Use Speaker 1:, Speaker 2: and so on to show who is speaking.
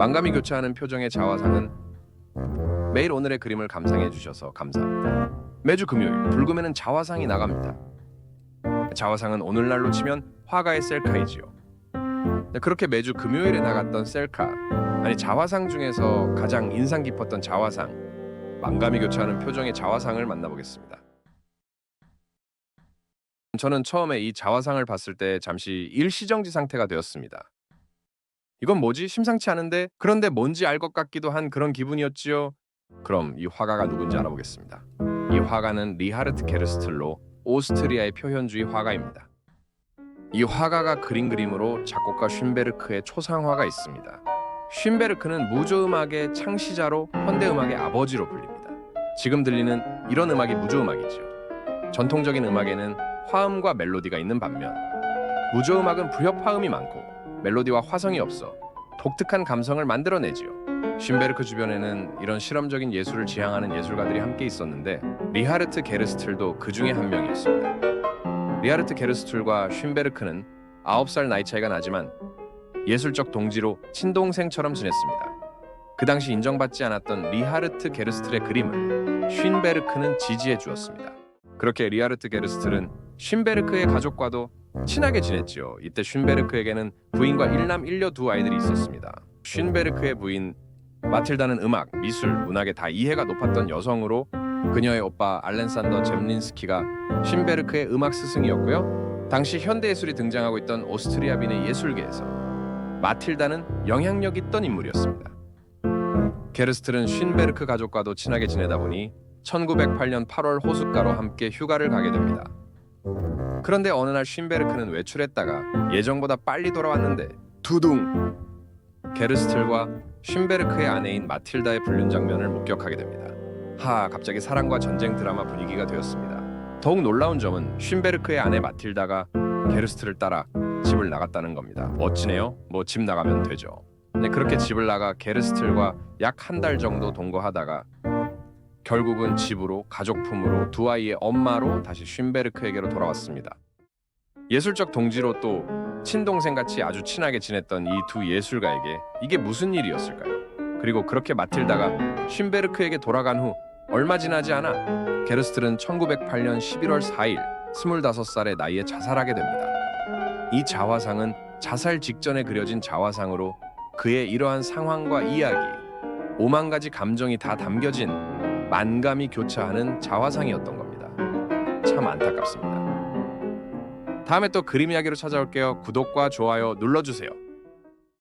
Speaker 1: 만감이 교차하는 표정의 자화상은 매일 오늘의 그림을 감상해 주셔서 감사합니다. 매주 금요일 불금에는 자화상이 나갑니다. 자화상은 오늘날로 치면 화가의 셀카이지요. 네, 그렇게 매주 금요일에 나갔던 셀카 아니 자화상 중에서 가장 인상 깊었던 자화상 만감이 교차하는 표정의 자화상을 만나보겠습니다. 저는 처음에 이 자화상을 봤을 때 잠시 일시정지 상태가 되었습니다. 이건 뭐지? 심상치 않은데 그런데 뭔지 알 것 같기도 한 그런 기분이었지요. 그럼 이 화가가 누군지 알아보겠습니다. 이 화가는 리하르트 게르스틀로 오스트리아의 표현주의 화가입니다. 이 화가가 그린 그림으로 작곡가 쉰베르크의 초상화가 있습니다. 쉰베르크는 무조음악의 창시자로 현대음악의 아버지로 불립니다. 지금 들리는 이런 음악이 무조음악이죠. 전통적인 음악에는 화음과 멜로디가 있는 반면 무조음악은 불협화음이 많고 멜로디와 화성이 없어 독특한 감성을 만들어내지요. 쉰베르크 주변에는 이런 실험적인 예술을 지향하는 예술가들이 함께 있었는데 리하르트 게르스틀도 그 중에 한 명이었습니다. 리하르트 게르스툴과 쉰베르크는 9살 나이 차이가 나지만 예술적 동지로 친동생처럼 지냈습니다. 그 당시 인정받지 않았던 리하르트 게르스틀의 그림을 쉰베르크는 지지해 주었습니다. 그렇게 리하르트 게르스틀은 쉰베르크의 가족과도 친하게 지냈지요. 이때 쉰베르크에게는 부인과 일남 일녀 두 아이들이 있었습니다. 쉰베르크의 부인 마틸다는 음악, 미술, 문학에 다 이해가 높았던 여성으로 그녀의 오빠 알렌산더 젬린스키가 쉰베르크의 음악 스승이었고요. 당시 현대 예술이 등장하고 있던 오스트리아빈의 예술계에서 마틸다는 영향력 있던 인물이었습니다. 게르스틀은 쉰베르크 가족과도 친하게 지내다 보니 1908년 8월 호숫가로 함께 휴가를 가게 됩니다. 그런데 어느 날 쉰베르크는 외출했다가 예정보다 빨리 돌아왔는데 두둥 게르스틀과 쉰베르크의 아내인 마틸다의 불륜 장면을 목격하게 됩니다. 하 갑자기 사랑과 전쟁 드라마 분위기가 되었습니다. 더욱 놀라운 점은 쉰베르크의 아내 마틸다가 게르스트를 따라 집을 나갔다는 겁니다. 멋지네요. 뭐 집 나가면 되죠. 네, 그렇게 집을 나가 게르스틀과 약 한 달 정도 동거하다가 결국은 집으로 가족품으로 두 아이의 엄마로 다시 쉰베르크에게로 돌아왔습니다. 예술적 동지로 또 친동생 같이 아주 친하게 지냈던 이 두 예술가에게 이게 무슨 일이었을까요? 그리고 그렇게 마틸다가 쉰베르크에게 돌아간 후 얼마 지나지 않아 게르스틀은 1908년 11월 4일 25살의 나이에 자살하게 됩니다. 이 자화상은 자살 직전에 그려진 자화상으로 그의 이러한 상황과 이야기, 오만 가지 감정이 다 담겨진 만감이 교차하는 자화상이었던 겁니다. 참 안타깝습니다. 다음에 또 그림 이야기로 찾아올게요. 구독과 좋아요 눌러주세요.